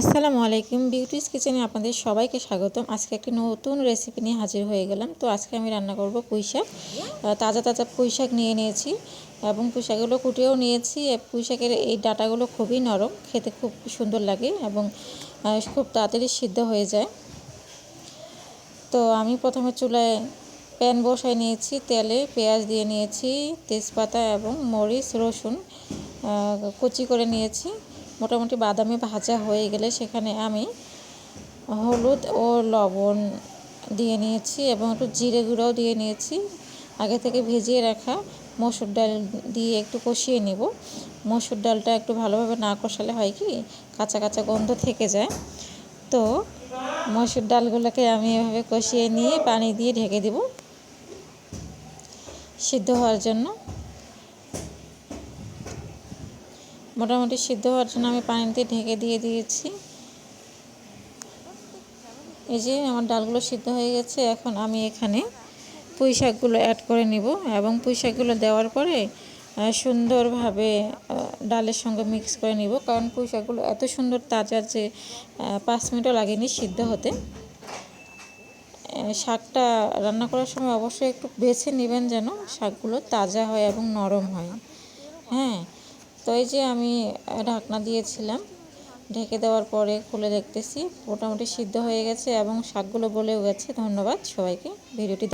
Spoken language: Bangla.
আসসালামু আলাইকুম বিউটিস কিচেনে আপনাদের সবাইকে স্বাগতম। আজকে একটি নতুন রেসিপি নিয়ে হাজির হয়ে গেলাম। তো আজকে আমি রান্না করব পুঁই শাক। তাজা তাজা পুঁই শাক নিয়ে নিয়েছি এবং পুঁই শাকগুলো কুটেও নিয়েছি। পুঁই শাকের এই ডাটাগুলো খুবই নরম, খেতে খুব সুন্দর লাগে এবং খুব তাড়াতাড়ি সিদ্ধ হয়ে যায়। তো আমি প্রথমে চুলায় প্যান বসায় নিয়েছি, তেলে পেঁয়াজ দিয়ে নিয়েছি, তেজপাতা এবং মরিচ, রসুন কুচি করে নিয়েছি। মোটামুটি বাদামি ভাজা হয়ে গেলে সেখানে আমি হলুদ ও লবণ দিয়ে নিয়েছি এবং একটু জিরে গুঁড়োও দিয়ে নিয়েছি। আগে থেকে ভিজিয়ে রাখা মসুর ডাল দিয়ে একটু কষিয়ে নেব। মসুর ডালটা একটু ভালোভাবে না কষালে হয় কি, কাঁচা কাঁচা গন্ধ থেকে যায়। তো মসুর ডালগুলোকে আমি এভাবে কষিয়ে নিয়ে পানি দিয়ে ঢেকে দেব সিদ্ধ হওয়ার জন্য। মোটামুটি সিদ্ধ হওয়ার জন্য আমি পানিতে ঢেকে দিয়ে দিয়েছি। এই যে আমার ডালগুলো সিদ্ধ হয়ে গেছে, এখন আমি এখানে পুঁই শাকগুলো অ্যাড করে নিব এবং পুঁই শাকগুলো দেওয়ার পরে সুন্দরভাবে ডালের সঙ্গে মিক্স করে নিব। কারণ পুঁই শাকগুলো এত সুন্দর তাজা যে পাঁচ মিনিটও লাগেনি সিদ্ধ হতে। শাকটা রান্না করার সময় অবশ্যই একটু বেছে নেবেন যেন শাকগুলো তাজা হয় এবং নরম হয়। হ্যাঁ তো এই যে আমি ঢাকনা দিয়েছিলাম, ঢেকে দেওয়ার পরে খুলে দেখতেছি, মোটামুটি সিদ্ধ হয়ে গেছে এবং শাকগুলো বলেও গেছে। ধন্যবাদ সবাইকে, ভিডিওটি